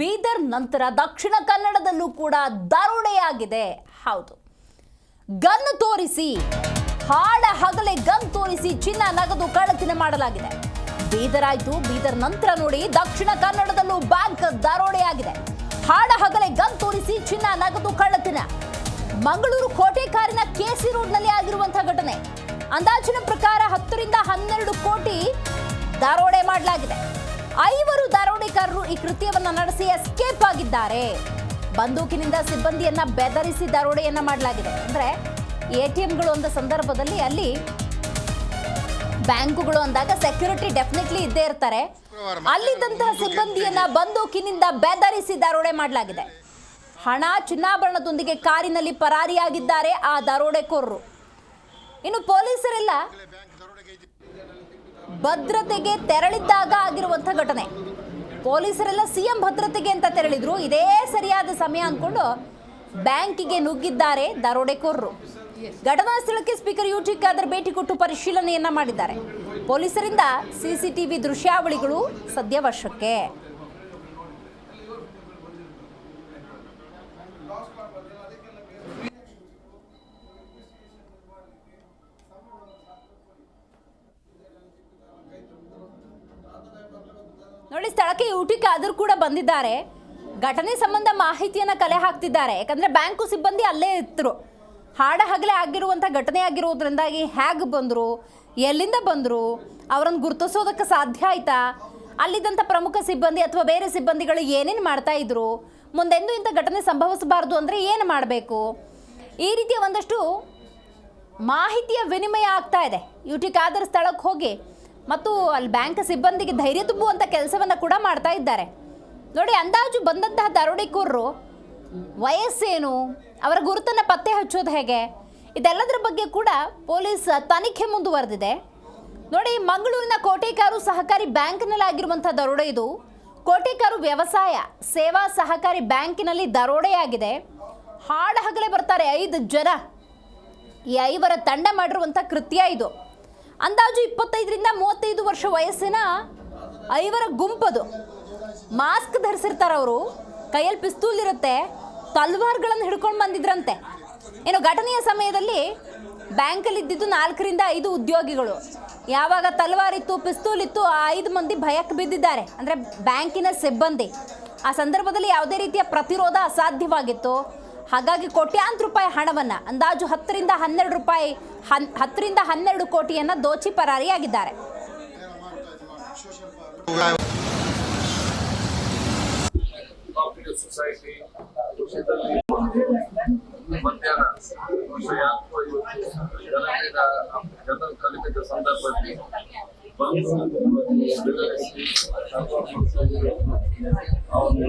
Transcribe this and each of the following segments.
ಬೀದರ್ ನಂತರ ದಕ್ಷಿಣ ಕನ್ನಡದಲ್ಲೂ ಕೂಡ ದರೋಡೆಯಾಗಿದೆ ಹೌದು. ಗನ್ ತೋರಿಸಿ, ಹಾಡ ಹಗಲೆ ಗನ್ ತೋರಿಸಿ ಚಿನ್ನ ನಗದು ಕಳ್ಳತನ ಮಾಡಲಾಗಿದೆ. ಬೀದರ್ ಆಯ್ತು, ಬೀದರ್ ನಂತರ ನೋಡಿ ದಕ್ಷಿಣ ಕನ್ನಡದಲ್ಲೂ ಬ್ಯಾಂಕ್ ದರೋಡೆಯಾಗಿದೆ ಹಾಡ ಹಗಲೆ ಗನ್ ತೋರಿಸಿ ಚಿನ್ನ ನಗದು ಕಳ್ಳತನ. ಮಂಗಳೂರು ಕೋಟೆಕಾರಿನ ಕೆಸಿ ರೋಡ್ನಲ್ಲಿ ಆಗಿರುವಂತಹ ಘಟನೆ. ಅಂದಾಜಿನ ಪ್ರಕಾರ ಹತ್ತರಿಂದ ಹನ್ನೆರಡು ಕೋಟಿ ದರೋಡೆ ಮಾಡಲಾಗಿದೆ. ಐವರು ದರೋಡೆಕಾರರು ಈ ಕೃತ್ಯವನ್ನ ನಡೆಸಿ ಎಸ್ಕೇಪ್ ಆಗಿದ್ದಾರೆ. ಬಂದೂಕಿನಿಂದ ಸಿಬ್ಬಂದಿಯನ್ನ ಬೆದರಿಸಿ ದರೋಡೆಯನ್ನ ಮಾಡಲಾಗಿದೆ. ಅಂದ್ರೆ ಎಟಿಎಂಗಳು ಒಂದು ಸಂದರ್ಭದಲ್ಲಿ ಅಲ್ಲಿ ಬ್ಯಾಂಕುಗಳು ಅಂದಾಗ ಸೆಕ್ಯೂರಿಟಿ ಡೆಫಿನೆಟ್ಲಿ ಇದ್ದೇ ಇರ್ತಾರೆ. ಅಲ್ಲಿದ್ದಂತಹ ಸಿಬ್ಬಂದಿಯನ್ನ ಬಂದೂಕಿನಿಂದ ಬೆದರಿಸಿ ದರೋಡೆ ಮಾಡಲಾಗಿದೆ. ಹಣ ಚಿನ್ನಾಭರಣದೊಂದಿಗೆ ಕಾರಿನಲ್ಲಿ ಪರಾರಿಯಾಗಿದ್ದಾರೆ ಆ ದರೋಡೆಕೋರರು ಇನ್ನು ಪೊಲೀಸರೆಲ್ಲ ಭದ್ರತೆಗೆ ತೆರಳಿದ್ದಾಗ ಆಗಿರುವಂಥ ಘಟನೆ. ಪೊಲೀಸರೆಲ್ಲ ಸಿಎಂ ಭದ್ರತೆಗೆ ಅಂತ ತೆರಳಿದ್ರು. ಇದೇ ಸರಿಯಾದ ಸಮಯ ಅಂದ್ಕೊಂಡು ಬ್ಯಾಂಕಿಗೆ ನುಗ್ಗಿದ್ದಾರೆ ದರೋಡೆಕೋರರು. ಘಟನಾ ಸ್ಥಳಕ್ಕೆ ಸ್ಪೀಕರ್ ಯು ಟಿ ಖಾದರ್ ಭೇಟಿ ಕೊಟ್ಟು ಪರಿಶೀಲನೆಯನ್ನ ಮಾಡಿದ್ದಾರೆ. ಪೊಲೀಸರಿಂದ ಸಿಸಿಟಿವಿ ದೃಶ್ಯಾವಳಿಗಳು ಸದ್ಯ ನೋಡಿ ಸ್ಥಳಕ್ಕೆ ಯುಟಿ ಖಾದರ್ ಕೂಡ ಬಂದಿದ್ದಾರೆ. ಘಟನೆ ಸಂಬಂಧ ಮಾಹಿತಿಯನ್ನು ಕಲೆ ಹಾಕ್ತಿದ್ದಾರೆ. ಯಾಕಂದ್ರೆ ಬ್ಯಾಂಕು ಸಿಬ್ಬಂದಿ ಅಲ್ಲೇ ಇತ್ತು ಹಾಡ ಹಗಲೇ ಆಗಿರುವಂಥ ಘಟನೆ ಆಗಿರೋದ್ರಿಂದಾಗಿ ಹೇಗೆ ಬಂದರು, ಎಲ್ಲಿಂದ ಬಂದರು, ಅವರನ್ನು ಗುರುತಿಸೋದಕ್ಕೆ ಸಾಧ್ಯ ಆಯ್ತಾ? ಅಲ್ಲಿದ್ದಂಥ ಪ್ರಮುಖ ಸಿಬ್ಬಂದಿ ಅಥವಾ ಬೇರೆ ಸಿಬ್ಬಂದಿಗಳು ಏನೇನು ಮಾಡ್ತಾ ಇದ್ರು? ಮುಂದೆಂದು ಇಂಥ ಘಟನೆ ಸಂಭವಿಸಬಾರ್ದು ಅಂದರೆ ಏನು ಮಾಡಬೇಕು? ಈ ರೀತಿಯ ಒಂದಷ್ಟು ಮಾಹಿತಿಯ ವಿನಿಮಯ ಆಗ್ತಾ ಇದೆ. ಯುಟಿ ಖಾದರ್ ಸ್ಥಳಕ್ಕೆ ಹೋಗಿ ಮತ್ತು ಅಲ್ಲಿ ಬ್ಯಾಂಕ್ ಸಿಬ್ಬಂದಿಗೆ ಧೈರ್ಯ ತುಂಬುವಂಥ ಕೆಲಸವನ್ನು ಕೂಡ ಮಾಡ್ತಾ ಇದ್ದಾರೆ. ನೋಡಿ, ಅಂದಾಜು ಬಂದಂತಹ ದರೋಡೆಕೋರರು ವಯಸ್ಸೇನು, ಅವರ ಗುರುತನ್ನು ಪತ್ತೆ ಹಚ್ಚೋದು ಹೇಗೆ, ಇದೆಲ್ಲದರ ಬಗ್ಗೆ ಕೂಡ ಪೊಲೀಸ್ ತನಿಖೆ ಮುಂದುವರೆದಿದೆ. ನೋಡಿ, ಮಂಗಳೂರಿನ ಕೋಟೆಕಾರು ಸಹಕಾರಿ ಬ್ಯಾಂಕ್ನಲ್ಲಿ ಆಗಿರುವಂಥ ದರೋಡೆ ಇದು. ಕೋಟೆಕಾರು ವ್ಯವಸಾಯ, ಸೇವಾ ಸಹಕಾರಿ ಬ್ಯಾಂಕಿನಲ್ಲಿ ದರೋಡೆಯಾಗಿದೆ. ಹಾಡ ಹಗಲೇ ಬರ್ತಾರೆ ಐದು ಜನ. ಈ ಐವರ ತಂಡ ಮಾಡಿರುವಂಥ ಕೃತ್ಯ ಇದು. ಅಂದಾಜು ಇಪ್ಪತ್ತೈದರಿಂದ ಮೂವತ್ತೈದು ವರ್ಷ ವಯಸ್ಸಿನ ಐವರ ಗುಂಪದು. ಮಾಸ್ಕ್ ಧರಿಸಿರ್ತಾರೆ ಅವರು. ಕೈಯಲ್ಲಿ ಪಿಸ್ತೂಲ್ ಇರುತ್ತೆ. ತಲ್ವಾರ್ಗಳನ್ನು ಹಿಡ್ಕೊಂಡು ಬಂದಿದ್ರಂತೆ. ಏನು ಘಟನೆಯ ಸಮಯದಲ್ಲಿ ಬ್ಯಾಂಕಲ್ಲಿ ಇದ್ದಿದ್ದು ನಾಲ್ಕರಿಂದ ಐದು ಉದ್ಯೋಗಿಗಳು. ಯಾವಾಗ ತಲ್ವಾರ್ ಇತ್ತು, ಪಿಸ್ತೂಲ್ ಇತ್ತು, ಆ ಐದು ಮಂದಿ ಭಯಕ್ಕೆ ಬಿದ್ದಿದ್ದಾರೆ. ಅಂದರೆ ಬ್ಯಾಂಕಿನ ಸಿಬ್ಬಂದಿ. ಆ ಸಂದರ್ಭದಲ್ಲಿ ಯಾವುದೇ ರೀತಿಯ ಪ್ರತಿರೋಧ ಅಸಾಧ್ಯವಾಗಿತ್ತು. ಹಾಗಾಗಿ ಕೋಟ್ಯಾಂತರ ರೂಪಾಯಿ ಹಣವನ್ನು, ಅಂದಾಜು ಹತ್ತರಿಂದ ಹನ್ನೆರಡು ರೂಪಾಯಿ, ಹನ್, ಹತ್ತರಿಂದ ಹನ್ನೆರಡು ಕೋಟಿಯನ್ನು ದೋಚಿ ಪರಾರಿಯಾಗಿದ್ದಾರೆ. ಸಂದರ್ಭದಲ್ಲಿ ಬಂದು ಬೆದರಿಸಿ ಅವನು SCB ಅವರೇ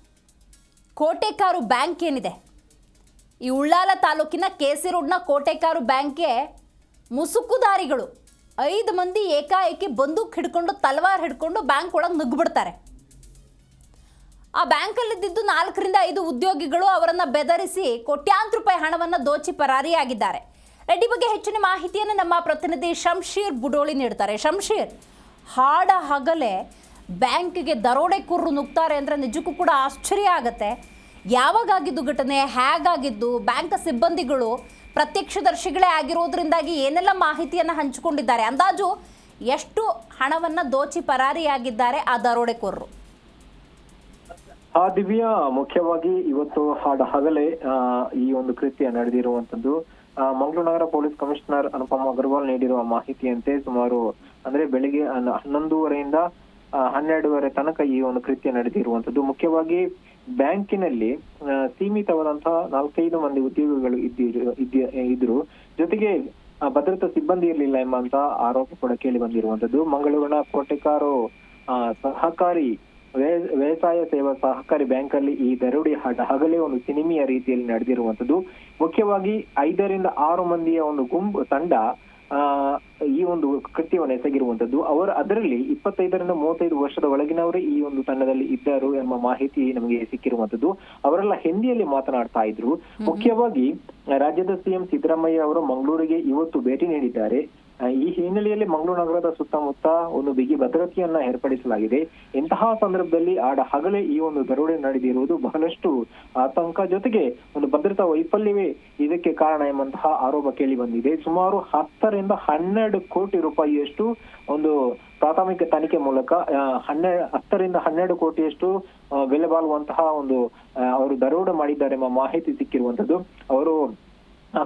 ಕೋಟೆಕಾರು ಬ್ಯಾಂಕ್ ಏನಿದೆ? ಈ ಉಳ್ಳಾಲ ತಾಲೂಕಿನ ಕೆಸಿ ರೋಡ್ನ ಕೋಟೆಕಾರು ಬ್ಯಾಂಕ್ಗೆ ಮುಸುಕುದಾರಿಗಳು ಐದು ಮಂದಿ ಏಕಾಏಕಿ ಬಂದೂಕ್ ಹಿಡ್ಕೊಂಡು ತಲವಾರ್ ಹಿಡ್ಕೊಂಡು ಬ್ಯಾಂಕ್ ಒಳಗೆ ನುಗ್ಗಿಬಿಡ್ತಾರೆ ಆ ಬ್ಯಾಂಕಲ್ಲಿದ್ದಿದ್ದು ನಾಲ್ಕರಿಂದ ಐದು ಉದ್ಯೋಗಿಗಳು ಅವರನ್ನು ಬೆದರಿಸಿ ಕೋಟ್ಯಾಂತರ ರೂಪಾಯಿ ಹಣವನ್ನು ದೋಚಿ ಪರಾರಿಯಾಗಿದ್ದಾರೆ. ರೆಡ್ಡಿ ಬಗ್ಗೆ ಹೆಚ್ಚಿನ ಮಾಹಿತಿಯನ್ನು ನಮ್ಮ ಪ್ರತಿನಿಧಿ ಶಂಶೀರ್ ಬುಡೋಳಿ ನೀಡ್ತಾರೆ. ಶಂಶೀರ್ ಹಾಡ ಹಗಲೆ ಬ್ಯಾಂಕ್ಗೆ ದರೋಡೆಕೋರರು ನುಗ್ತಾರೆ ಅಂದರೆ ನಿಜಕ್ಕೂ ಕೂಡ ಆಶ್ಚರ್ಯ ಆಗತ್ತೆ. ಯಾವಾಗಾಗಿದ್ದು ಘಟನೆ, ಹೇಗಾಗಿದ್ದು, ಬ್ಯಾಂಕ್ ಸಿಬ್ಬಂದಿಗಳು ಪ್ರತ್ಯಕ್ಷದರ್ಶಿಗಳೇ ಆಗಿರೋದ್ರಿಂದಾಗಿ ಏನೆಲ್ಲ ಮಾಹಿತಿಯನ್ನು ಹಂಚಿಕೊಂಡಿದ್ದಾರೆ? ಅಂದಾಜು ಎಷ್ಟು ಹಣವನ್ನು ದೋಚಿ ಪರಾರಿಯಾಗಿದ್ದಾರೆ ಆ ದರೋಡೆಕೋರರು ಆ, ದಿವ್ಯ, ಮುಖ್ಯವಾಗಿ ಇವತ್ತು ಹಾಡ ಹಗಲೇ ಈ ಒಂದು ಕೃತ್ಯ ನಡೆದಿರುವಂತದ್ದು ಮಂಗಳೂರು ನಗರ ಪೊಲೀಸ್ ಕಮಿಷನರ್ ಅನುಪಮ ಅಗರ್ವಾಲ್ ನೀಡಿರುವ ಮಾಹಿತಿಯಂತೆ ಸುಮಾರು, ಅಂದ್ರೆ ಬೆಳಿಗ್ಗೆ ಹನ್ನ- ಹನ್ನೊಂದೂವರೆಯಿಂದ ಹನ್ನೆರಡುವರೆ ತನಕ ಈ ಒಂದು ಕೃತ್ಯ ನಡೆದಿರುವಂತದ್ದು ಮುಖ್ಯವಾಗಿ ಬ್ಯಾಂಕಿನಲ್ಲಿ ಸೀಮಿತವಾದಂತಹ ನಾಲ್ಕೈದು ಮಂದಿ ಉದ್ಯೋಗಿಗಳು ಇದ್ರು. ಜೊತೆಗೆ ಭದ್ರತಾ ಸಿಬ್ಬಂದಿ ಇರಲಿಲ್ಲ ಎಂಬಂತ ಆರೋಪ ಕೂಡ ಕೇಳಿ ಬಂದಿರುವಂತದ್ದು ಮಂಗಳೂರಿನ ಕೋಟೆಕಾರು ಸಹಕಾರಿ ವ್ಯ- ವ್ಯವಸಾಯ ಸೇವಾ ಸಹಕಾರಿ ಬ್ಯಾಂಕ್ ಅಲ್ಲಿ ಈ ದರೋಡಿ ಹಡ ಹಗಲೇ ಒಂದು ಸಿನಿಮೀಯ ರೀತಿಯಲ್ಲಿ ನಡೆದಿರುವಂತದ್ದು ಮುಖ್ಯವಾಗಿ ಐದರಿಂದ ಆರು ಮಂದಿಯ ಒಂದು ಗುಂಪು ತಂಡ ಈ ಒಂದು ಕೃತ್ಯವನ್ನು ಎಸಗಿರುವಂತದ್ದು ಅವರು ಅದರಲ್ಲಿ ಇಪ್ಪತ್ತೈದರಿಂದ ಮೂವತ್ತೈದು ವರ್ಷದ ಒಳಗಿನವರೇ ಈ ಒಂದು ತಂಡದಲ್ಲಿ ಇದ್ದರು ಎಂಬ ಮಾಹಿತಿ ನಮಗೆ ಸಿಕ್ಕಿರುವಂತದ್ದು. ಅವರೆಲ್ಲ ಹಿಂದಿಯಲ್ಲಿ ಮಾತನಾಡ್ತಾ ಇದ್ರು. ಮುಖ್ಯವಾಗಿ ರಾಜ್ಯದ ಸಿಎಂ ಸಿದ್ದರಾಮಯ್ಯ ಅವರು ಮಂಗಳೂರಿಗೆ ಇವತ್ತು ಭೇಟಿ ನೀಡಿದ್ದಾರೆ. ಈ ಹಿನ್ನೆಲೆಯಲ್ಲಿ ಮಂಗಳೂರು ನಗರದ ಸುತ್ತಮುತ್ತ ಒಂದು ಬಿಗಿ ಭದ್ರತೆಯನ್ನ ಏರ್ಪಡಿಸಲಾಗಿದೆ. ಇಂತಹ ಸಂದರ್ಭದಲ್ಲಿ ಆಡ ಹಗಲೇ ಈ ಒಂದು ದರೋಡೆ ನಡೆದಿರುವುದು ಬಹಳಷ್ಟು ಆತಂಕ ಜೊತೆಗೆ ಒಂದು ಭದ್ರತಾ ವೈಫಲ್ಯವೇ ಇದಕ್ಕೆ ಕಾರಣ ಎಂಬಂತಹ ಆರೋಪ ಕೇಳಿ ಬಂದಿದೆ. ಸುಮಾರು ಹತ್ತರಿಂದ ಹನ್ನೆರಡು ಕೋಟಿ ರೂಪಾಯಿಯಷ್ಟು ಒಂದು ಪ್ರಾಥಮಿಕ ತನಿಖೆ ಮೂಲಕ ಹನ್ನೆರಡು ಹತ್ತರಿಂದ ಹನ್ನೆರಡು ಕೋಟಿಯಷ್ಟು ಬೆಲೆ ಬಾಳುವಂತಹ ಒಂದು ಅವರು ದರೋಡೆ ಮಾಡಿದ್ದಾರೆ ಎಂಬ ಮಾಹಿತಿ ಸಿಕ್ಕಿರುವಂತದ್ದು. ಅವರು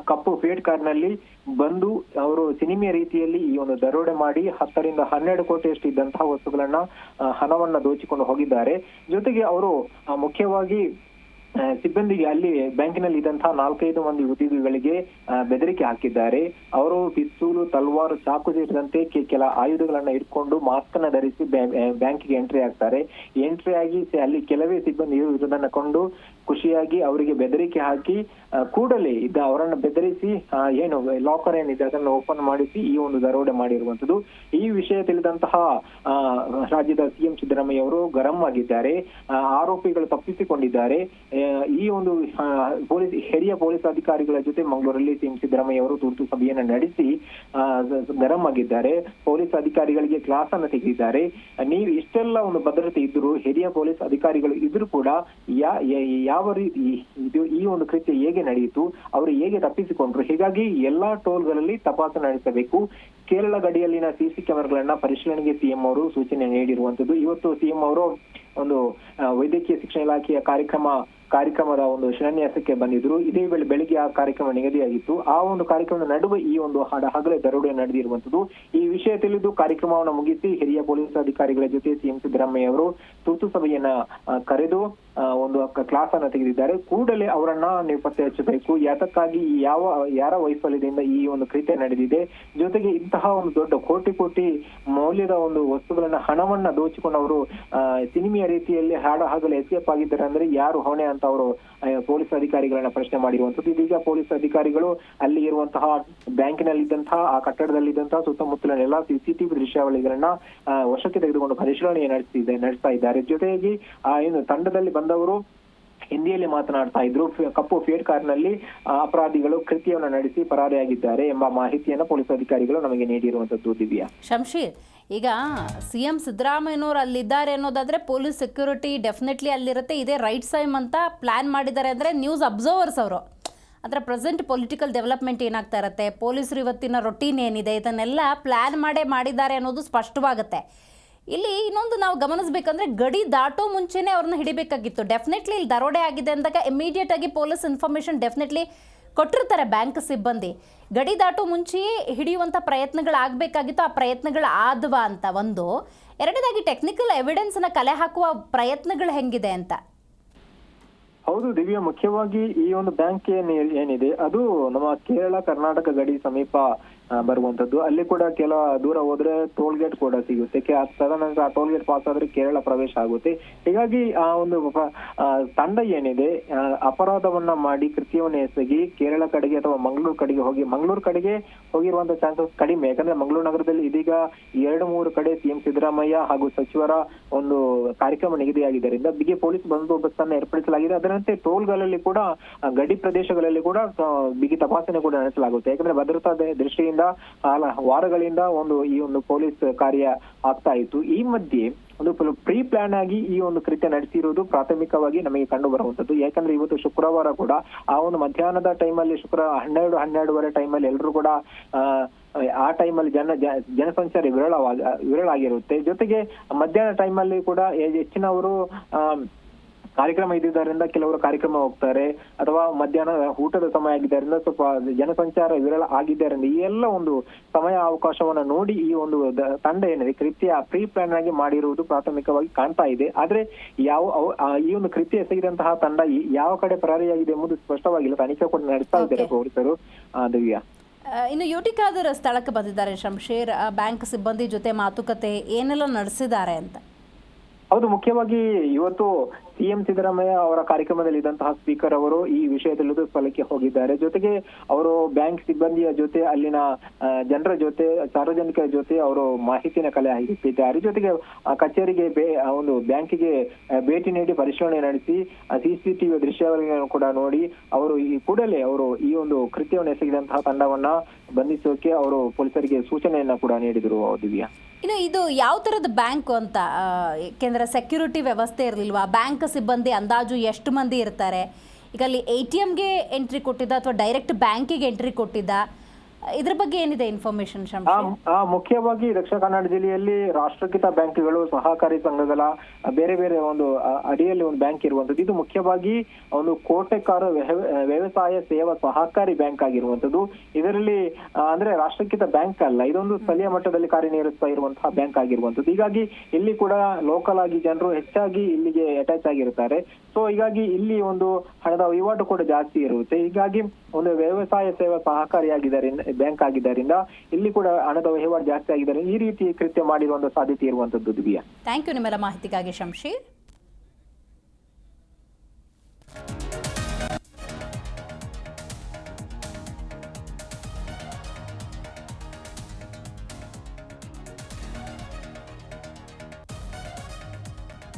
ಕಪ್ಪು ಫೇಟ್ ಕಾರ್ನಲ್ಲಿ ಬಂದು ಅವರು ಸಿನಿಮೆಯ ರೀತಿಯಲ್ಲಿ ಈ ಒಂದು ದರೋಡೆ ಮಾಡಿ ಹತ್ತರಿಂದ ಹನ್ನೆರಡು ಕೋಟಿಯಷ್ಟು ಇದ್ದಂತಹ ವಸ್ತುಗಳನ್ನ ಹಣವನ್ನ ದೋಚಿಕೊಂಡು ಹೋಗಿದ್ದಾರೆ. ಜೊತೆಗೆ ಅವರು ಮುಖ್ಯವಾಗಿ ಸಿಬ್ಬಂದಿಗೆ ಅಲ್ಲಿ ಬ್ಯಾಂಕಿನಲ್ಲಿ ಇದ್ದಂತಹ ನಾಲ್ಕೈದು ಮಂದಿ ಉದ್ಯೋಗಿಗಳಿಗೆ ಬೆದರಿಕೆ ಹಾಕಿದ್ದಾರೆ. ಅವರು ಪಿಸ್ತೂಲು, ತಲ್ವಾರು ಚಾಕು ಸೇರಿದಂತೆ ಕೆಲ ಆಯುಧಗಳನ್ನ ಇಟ್ಕೊಂಡು ಮಾಸ್ಕ್ ಅನ್ನ ಧರಿಸಿ ಬ್ಯಾಂಕಿಗೆ ಎಂಟ್ರಿ ಆಗ್ತಾರೆ. ಎಂಟ್ರಿ ಆಗಿ ಅಲ್ಲಿ ಕೆಲವೇ ಸಿಬ್ಬಂದಿ ಇರುವುದನ್ನ ಕೊಂಡು ಖುಷಿಯಾಗಿ ಅವರಿಗೆ ಬೆದರಿಕೆ ಹಾಕಿ ಕೂಡಲೇ ಇದ್ದ ಅವರನ್ನು ಬೆದರಿಸಿ ಏನು, ಲಾಕರ್ ಏನಿದೆ ಅದನ್ನು ಓಪನ್ ಮಾಡಿಸಿ ಈ ಒಂದು ದರೋಡೆ ಮಾಡಿರುವಂತದ್ದು ಈ ವಿಷಯ ತಿಳಿದಂತಹ ರಾಜ್ಯದ ಸಿಎಂ ಸಿದ್ದರಾಮಯ್ಯ ಅವರು ಗರಂ ಆಗಿದ್ದಾರೆ ಆರೋಪಿಗಳು ತಪ್ಪಿಸಿಕೊಂಡಿದ್ದಾರೆ. ಈ ಒಂದು ಪೊಲೀಸ್, ಹಿರಿಯ ಪೊಲೀಸ್ ಅಧಿಕಾರಿಗಳ ಜೊತೆ ಮಂಗಳೂರಲ್ಲಿ ಸಿಎಂ ಸಿದ್ದರಾಮಯ್ಯ ಅವರು ತುರ್ತು ಸಭೆಯನ್ನು ನಡೆಸಿ ಗರಂ ಆಗಿದ್ದಾರೆ. ಪೊಲೀಸ್ ಅಧಿಕಾರಿಗಳಿಗೆ ಕ್ಲಾಸ್ ಅನ್ನು ತೆಗೆದಿದ್ದಾರೆ. ನೀವು ಇಷ್ಟೆಲ್ಲ ಒಂದು ಭದ್ರತೆ ಇದ್ರು ಹಿರಿಯ ಪೊಲೀಸ್ ಅಧಿಕಾರಿಗಳು ಇದ್ರು ಕೂಡ ಯ- ಯಾವ ರೀತಿ ಇದು ಈ ಒಂದು ಕೃತ್ಯ ಹೇಗೆ ನಡೆಯಿತು, ಅವರು ಹೇಗೆ ತಪ್ಪಿಸಿಕೊಂಡ್ರು? ಹೀಗಾಗಿ ಎಲ್ಲಾ ಟೋಲ್ಗಳಲ್ಲಿ ತಪಾಸಣೆ ನಡೆಸಬೇಕು. ಕೇರಳ ಗಡಿಯಲ್ಲಿನ ಸಿಸಿ ಕ್ಯಾಮೆರಾಗಳನ್ನ ಪರಿಶೀಲನೆಗೆ ಸಿಎಂ ಅವರು ಸೂಚನೆ ನೀಡಿರುವಂತದ್ದು. ಇವತ್ತು ಸಿಎಂ ಅವರು ಒಂದು ವೈದ್ಯಕೀಯ ಶಿಕ್ಷಣ ಇಲಾಖೆಯ ಕಾರ್ಯಕ್ರಮ, ಕಾರ್ಯಕ್ರಮದ ಒಂದು ಶಿಲಾನ್ಯಾಸಕ್ಕೆ ಬಂದಿದ್ರು. ಇದೇ ವೇಳೆ ಬೆಳಿಗ್ಗೆ ಆ ಕಾರ್ಯಕ್ರಮ ನಿಗದಿಯಾಗಿತ್ತು. ಆ ಒಂದು ಕಾರ್ಯಕ್ರಮದ ನಡುವೆ ಈ ಒಂದು ಹಾಡ, ಹಗಲೇ ದರೋಡೆ ನಡೆದಿರುವಂತದ್ದು. ಈ ವಿಷಯ ತಿಳಿದು ಕಾರ್ಯಕ್ರಮವನ್ನು ಮುಗಿಸಿ ಹಿರಿಯ ಪೊಲೀಸ್ ಅಧಿಕಾರಿಗಳ ಜೊತೆ ಸಿಎಂ ಸಿದ್ದರಾಮಯ್ಯ ಅವರು ತುರ್ತು ಸಭೆಯನ್ನ ಕರೆದು ಒಂದು ಕ್ಲಾಸ್ ಅನ್ನ ತೆಗೆದಿದ್ದಾರೆ. ಕೂಡಲೇ ಅವರನ್ನ ನೀವು ಪತ್ತೆ ಹಚ್ಚಬೇಕು. ಯಾತಕ್ಕಾಗಿ ಯಾವ, ಯಾರ ವೈಫಲ್ಯದಿಂದ ಈ ಒಂದು ಕೃತ್ಯ ನಡೆದಿದೆ. ಜೊತೆಗೆ ಇಂತಹ ಒಂದು ದೊಡ್ಡ ಕೋಟಿ ಕೋಟಿ ಮೌಲ್ಯದ ಒಂದು ವಸ್ತುಗಳನ್ನ, ಹಣವನ್ನ ದೋಚಿಕೊಂಡು ಅವರು ಸಿನಿಮೆಯ ರೀತಿಯಲ್ಲಿ ಹಾಡ ಹಾಗಲು ಎಸ್ಕೇಪ್ ಆಗಿದ್ದಾರೆ ಅಂದ್ರೆ ಯಾರು ಹೊಣೆ ಅಂತ ಅವರು ಪೊಲೀಸ್ ಅಧಿಕಾರಿಗಳನ್ನ ಪ್ರಶ್ನೆ ಮಾಡಿರುವಂತದ್ದು ಇದೀಗ ಪೊಲೀಸ್ ಅಧಿಕಾರಿಗಳು ಅಲ್ಲಿ ಇರುವಂತಹ ಬ್ಯಾಂಕಿನಲ್ಲಿದ್ದಂತಹ, ಆ ಕಟ್ಟಡದಲ್ಲಿದ್ದಂತಹ, ಸುತ್ತಮುತ್ತಲಿನ ಎಲ್ಲಾ ಸಿಸಿಟಿವಿ ದೃಶ್ಯಾವಳಿಗಳನ್ನ ವಶಕ್ಕೆ ತೆಗೆದುಕೊಂಡು ಪರಿಶೀಲನೆ ನಡೆಸಿದೆ ನಡೆಸ್ತಾ ಇದ್ದಾರೆ. ಜೊತೆಗೆ, ಆ ಏನು ತಂಡದಲ್ಲಿ ಬಂದವರು ಹಿಂದಿಯಲ್ಲಿ ಮಾತನಾಡ್ತಾ ಇದ್ರು. ಕಪ್ಪು ಫೇರ್ ಕಾರ್ನಲ್ಲಿ ಅಪರಾಧಿಗಳು ಕೃತ್ಯವನ್ನು ನಡೆಸಿ ಪರಾರಿಯಾಗಿದ್ದಾರೆ ಎಂಬ ಮಾಹಿತಿಯನ್ನ ಪೊಲೀಸ್ ಅಧಿಕಾರಿಗಳು ನಮಗೆ ನೀಡಿರುವಂತದ್ದು ದಿವ್ಯಾ. ಶಂಶೀರ್, ಈಗ ಸಿ ಎಂ ಸಿದ್ದರಾಮಯ್ಯನವರು ಅಲ್ಲಿದ್ದಾರೆ ಅನ್ನೋದಾದ್ರೆ ಪೊಲೀಸ್ ಸೆಕ್ಯೂರಿಟಿ ಡೆಫಿನೆಟ್ಲಿ ಅಲ್ಲಿರುತ್ತೆ. ಇದೇ ರೈಟ್ ಸೈಮ್ ಅಂತ ಪ್ಲಾನ್ ಮಾಡಿದ್ದಾರೆ ಅಂದರೆ ನ್ಯೂಸ್ ಅಬ್ಸರ್ವರ್ಸ್ ಅವರು. ಅದರ ಪ್ರೆಸೆಂಟ್ ಪೊಲಿಟಿಕಲ್ ಡೆವಲಪ್ಮೆಂಟ್ ಏನಾಗ್ತಾ ಇರುತ್ತೆ? ಪೊಲೀಸರು ಇವತ್ತಿನ ರೊಟೀನ್ ಏನಿದೆ? ಇದನ್ನೆಲ್ಲ ಪ್ಲ್ಯಾನ್ ಮಾಡೇ ಮಾಡಿದ್ದಾರೆ ಅನ್ನೋದು ಸ್ಪಷ್ಟವಾಗುತ್ತೆ. ಇಲ್ಲಿ ಇನ್ನೊಂದು ನಾವು ಗಮನಿಸಬೇಕಂದ್ರೆ ಗಡಿ ದಾಟೋ ಮುಂಚೆನೆ ಅವ್ರನ್ನ ಹಿಡಿಬೇಕಾಗಿತ್ತು. ಡೆಫಿನೆಟ್ಲಿ ಇಲ್ಲಿ ದರೋಡೆ ಆಗಿದೆ ಅಂದಾಗ ಇಮಿಡಿಯೇಟ್ ಆಗಿ ಪೊಲೀಸ್ ಇನ್ಫಾರ್ಮೇಶನ್ ಡೆಫಿನೆಟ್ಲಿ ಕೊಟ್ಟಿರ್ತಾರೆ ಬ್ಯಾಂಕ್ ಸಿಬ್ಬಂದಿ. ಗಡಿ ದಾಟೋ ಮುಂಚೆಯೇ ಹಿಡಿಯುವಂಥ ಪ್ರಯತ್ನಗಳಾಗಬೇಕಾಗಿತ್ತು ಆ ಪ್ರಯತ್ನಗಳು ಆದ್ವಾ ಅಂತ ಒಂದು. ಎರಡನೇದಾಗಿ ಟೆಕ್ನಿಕಲ್ ಎವಿಡೆನ್ಸ್ನ ಕಲೆ ಹಾಕುವ ಪ್ರಯತ್ನಗಳು ಹೆಂಗಿದೆ ಅಂತ. ಹೌದು ದಿವ್ಯ, ಮುಖ್ಯವಾಗಿ ಈ ಒಂದು ಬ್ಯಾಂಕ್ ಏನ್ ಏನಿದೆ, ಅದು ನಮ್ಮ ಕೇರಳ, ಕರ್ನಾಟಕ ಗಡಿ ಸಮೀಪ ಬರುವಂತದ್ದು. ಅಲ್ಲಿ ಕೂಡ ಕೆಲ ದೂರ ಹೋದ್ರೆ ಟೋಲ್ ಗೇಟ್ ಕೂಡ ಸಿಗುತ್ತೆ. ತದನಂತರ ಆ ಟೋಲ್ ಗೇಟ್ ಪಾಸ್ ಆದ್ರೆ ಕೇರಳ ಪ್ರವೇಶ ಆಗುತ್ತೆ. ಹೀಗಾಗಿ ಆ ಒಂದು ತಂಡ ಏನಿದೆ ಅಪರಾಧವನ್ನ ಮಾಡಿ ಕೃತ್ಯವನ್ನು ಎಸಗಿ ಕೇರಳ ಕಡೆಗೆ ಅಥವಾ ಮಂಗಳೂರು ಕಡೆಗೆ ಹೋಗಿ, ಮಂಗಳೂರು ಕಡೆಗೆ ಹೋಗಿರುವಂತ ಚಾನ್ಸಸ್ ಕಡಿಮೆ. ಯಾಕಂದ್ರೆ ಮಂಗಳೂರು ನಗರದಲ್ಲಿ ಇದೀಗ ಎರಡು, ಮೂರು ಕಡೆ ಸಿಎಂ ಸಿದ್ದರಾಮಯ್ಯ ಹಾಗೂ ಸಚಿವರ ಒಂದು ಕಾರ್ಯಕ್ರಮ ನಿಗದಿಯಾಗಿದ್ದರಿಂದ, ಬಿಗಿ ಪೊಲೀಸ್ ಬಂದೋಬಸ್ತ್ ಅನ್ನು ಏರ್ಪಡಿಸಲಾಗಿದೆ ಅದರಂತೆ ಟೋಲ್ಗಳಲ್ಲಿ ಕೂಡ ಗಡಿ ಪ್ರದೇಶಗಳಲ್ಲಿ ಕೂಡ ಬಿಗಿ ತಪಾಸಣೆ ಕೂಡ ನಡೆಸಲಾಗುತ್ತೆ. ಯಾಕಂದ್ರೆ ಭದ್ರತಾ ದೃಷ್ಟಿಯಿಂದ ವಾರಗಳಿಂದ ಒಂದು ಈ ಒಂದು ಪೊಲೀಸ್ ಕಾರ್ಯ ಆಗ್ತಾ ಇತ್ತು. ಈ ಮಧ್ಯೆ ಒಂದು ಪ್ರೀ ಪ್ಲಾನ್ ಆಗಿ ಈ ಒಂದು ಕೃತ್ಯ ನಡೆಸಿರುವುದು ಪ್ರಾಥಮಿಕವಾಗಿ ನಮಗೆ ಕಂಡು ಬರುವಂತದ್ದು ಯಾಕಂದ್ರೆ ಇವತ್ತು ಶುಕ್ರವಾರ ಕೂಡ, ಆ ಒಂದು ಮಧ್ಯಾಹ್ನದ ಟೈಮಲ್ಲಿ, ಶುಕ್ರ, ಹನ್ನೆರಡು, ಹನ್ನೆರಡುವರೆ ಟೈಮಲ್ಲಿ ಎಲ್ಲರೂ ಕೂಡ, ಆ ಟೈಮಲ್ಲಿ ಜನ ಜನಸಂಚಾರ ವಿರಳವಾಗ ವಿರಳ ಆಗಿರುತ್ತೆ ಜೊತೆಗೆ ಮಧ್ಯಾಹ್ನ ಟೈಮಲ್ಲಿ ಕೂಡ ಹೆಚ್ಚಿನವರು ಕಾರ್ಯಕ್ರಮ ಇದ್ದಿದ್ದರಿಂದ ಕೆಲವರು ಕಾರ್ಯಕ್ರಮ ಹೋಗ್ತಾರೆ ಅಥವಾ ಮಧ್ಯಾಹ್ನ ಊಟದ ಸಮಯ ಆಗಿದ್ದರಿಂದ ಸ್ವಲ್ಪ ಜನಸಂಚಾರ ವಿರಳ ಆಗಿದ್ದರಿಂದ ಈ ಎಲ್ಲ ಒಂದು ಸಮಯ ಅವಕಾಶವನ್ನ ನೋಡಿ ಈ ಒಂದು ತಂಡ ಏನಿದೆ ಕೃತ್ಯ ಪ್ರೀ ಪ್ಲಾನ್ ಆಗಿ ಮಾಡಿರುವುದು ಪ್ರಾಥಮಿಕವಾಗಿ ಕಾಣ್ತಾ ಇದೆ. ಆದ್ರೆ ಯಾವ ಈ ಒಂದು ಕೃತ್ಯ ಎಸಗಿದಂತಹ ತಂಡ ಯಾವ ಕಡೆ ಪರಾರಿಯಾಗಿದೆ ಎಂಬುದು ಸ್ಪಷ್ಟವಾಗಿಲ್ಲ. ತನಿಖೆ ಕೂಡ ನಡೆಸ್ತಾ ಇದ್ದಾರೆ. ಪೊಲೀಸರು. ದಿವ್ಯಾ. ಇನ್ನು ಯೂಟಿಕಾದರ ಸ್ಥಳಕ್ಕೆ ಬಂದಿದ್ದಾರೆ ಶಂಶೀರ್. ಬ್ಯಾಂಕ್ ಸಿಬ್ಬಂದಿ ಜೊತೆ ಮಾತುಕತೆ ಏನೆಲ್ಲ ನಡೆಸಿದ್ದಾರೆ ಅಂತ? ಹೌದು ಮುಖ್ಯವಾಗಿ ಇವತ್ತು ಸಿಎಂ ಸಿದ್ದರಾಮಯ್ಯ ಅವರ ಕಾರ್ಯಕ್ರಮದಲ್ಲಿ ಇದ್ದಂತಹ ಸ್ಪೀಕರ್ ಅವರು ಈ ವಿಷಯದಲ್ಲೂ ಸ್ಥಳಕ್ಕೆ ಹೋಗಿದ್ದಾರೆ. ಜೊತೆಗೆ ಅವರು ಬ್ಯಾಂಕ್ ಸಿಬ್ಬಂದಿಯ ಜೊತೆ, ಅಲ್ಲಿನ ಜನರ ಜೊತೆ, ಸಾರ್ವಜನಿಕರ ಜೊತೆ ಅವರು ಮಾಹಿತಿನ ಕಲೆ ಹಾಕಿದ್ದಾರೆ ಜೊತೆಗೆ ಕಚೇರಿಗೆ ಒಂದು ಬ್ಯಾಂಕಿಗೆ ಭೇಟಿ ನೀಡಿ ಪರಿಶೀಲನೆ ನಡೆಸಿ ಸಿಸಿಟಿವಿ ದೃಶ್ಯಾವಳಿಗಳನ್ನು ಕೂಡ ನೋಡಿ, ಅವರು ಈ ಕೂಡಲೇ ಅವರು ಈ ಒಂದು ಕೃತ್ಯವನ್ನು ಎಸಗಿದಂತಹ ತಂಡವನ್ನ ಬಂಧಿಸೋಕೆ ಅವರು ಪೊಲೀಸರಿಗೆ ಸೂಚನೆಯನ್ನ ಕೂಡ ನೀಡಿದರು, ದಿವ್ಯಾ. ಇನ್ನು ಇದು ಯಾವ ತರದ ಬ್ಯಾಂಕ್ ಅಂತ ಯಾಕೆಂದ್ರೆ ಸೆಕ್ಯೂರಿಟಿ ವ್ಯವಸ್ಥೆ ಇರಲಿಲ್ವಾ? ಬ್ಯಾಂಕ್ ಸಿಬ್ಬಂದಿ ಅಂದಾಜು ಎಷ್ಟು ಮಂದಿ ಇರ್ತಾರೆ? ಈಗ ಅಲ್ಲಿ ಎ ಟಿ ಎಮ್ಗೆ ಎಂಟ್ರಿ ಕೊಟ್ಟಿದ್ದ ಅಥವಾ ಡೈರೆಕ್ಟ್ ಬ್ಯಾಂಕಿಗೆ ಎಂಟ್ರಿ ಕೊಟ್ಟಿದ್ದ? ಇದ್ರ ಬಗ್ಗೆ ಏನಿದೆ ಇನ್ಫಾರ್ಮೇಶನ್ ಮುಖ್ಯವಾಗಿ ದಕ್ಷಿಣ ಕನ್ನಡ ಜಿಲ್ಲೆಯಲ್ಲಿ ರಾಷ್ಟ್ರಕೃತ ಬ್ಯಾಂಕ್ಗಳು ಸಹಕಾರಿ ಸಂಘಗಳ ಬೇರೆ ಬೇರೆ ಒಂದು ಅಡಿಯಲ್ಲಿ ಒಂದು ಬ್ಯಾಂಕ್ ಇರುವಂತದ್ದು ಇದು ಮುಖ್ಯವಾಗಿ ಒಂದು ಕೋಟೆಕಾರ ವ್ಯವ- ವ್ಯವಸಾಯ ಸೇವಾ ಸಹಕಾರಿ ಬ್ಯಾಂಕ್ ಆಗಿರುವಂತದ್ದು ಇದರಲ್ಲಿ ಅಂದ್ರೆ ರಾಷ್ಟ್ರಕೃತ ಬ್ಯಾಂಕ್ ಅಲ್ಲ ಇದೊಂದು ಸ್ಥಳೀಯ ಮಟ್ಟದಲ್ಲಿ ಕಾರ್ಯನಿರ್ವಹಿಸ್ತಾ ಇರುವಂತಹ ಬ್ಯಾಂಕ್ ಆಗಿರುವಂತದ್ದು ಹೀಗಾಗಿ ಇಲ್ಲಿ ಕೂಡ ಲೋಕಲ್ ಆಗಿ ಜನರು ಹೆಚ್ಚಾಗಿ ಇಲ್ಲಿಗೆ ಅಟ್ಯಾಚ್ ಆಗಿರುತ್ತಾರೆ. ಸೊ ಹೀಗಾಗಿ ಇಲ್ಲಿ ಒಂದು ಹಣದ ವಹಿವಾಟು ಕೂಡ ಜಾಸ್ತಿ ಇರುತ್ತೆ ಹೀಗಾಗಿ ಒಂದು ವ್ಯವಸಾಯ ಸೇವಾ ಸಹಕಾರಿಯಾಗಿದ್ದರಿಂದ ಬ್ಯಾಂಕ್ ಆಗಿದ್ದರಿಂದ ಇಲ್ಲಿ ಕೂಡ ಹಣದ ವಹಿವಾಟು ಜಾಸ್ತಿ ಆಗಿದ್ದಾರೆ ಈ ರೀತಿ ಕೃತ್ಯ ಮಾಡಿರುವಂತಹ ಸಾಧ್ಯತೆ ಇರುವಂತದ್ದು ದಿವ್ಯಾ ಥ್ಯಾಂಕ್ ಯು ನಿಮ್ಮೆಲ್ಲ ಮಾಹಿತಿಗಾಗಿ ಶಂಶೀರ್.